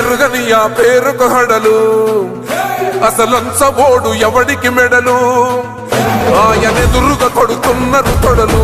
పెరుగని ఆ పేరుకు హడలు. అసలంచబోడు ఎవడికి మెడలు? ఆయనెదురుగా కొడుతున్నారు తొడలు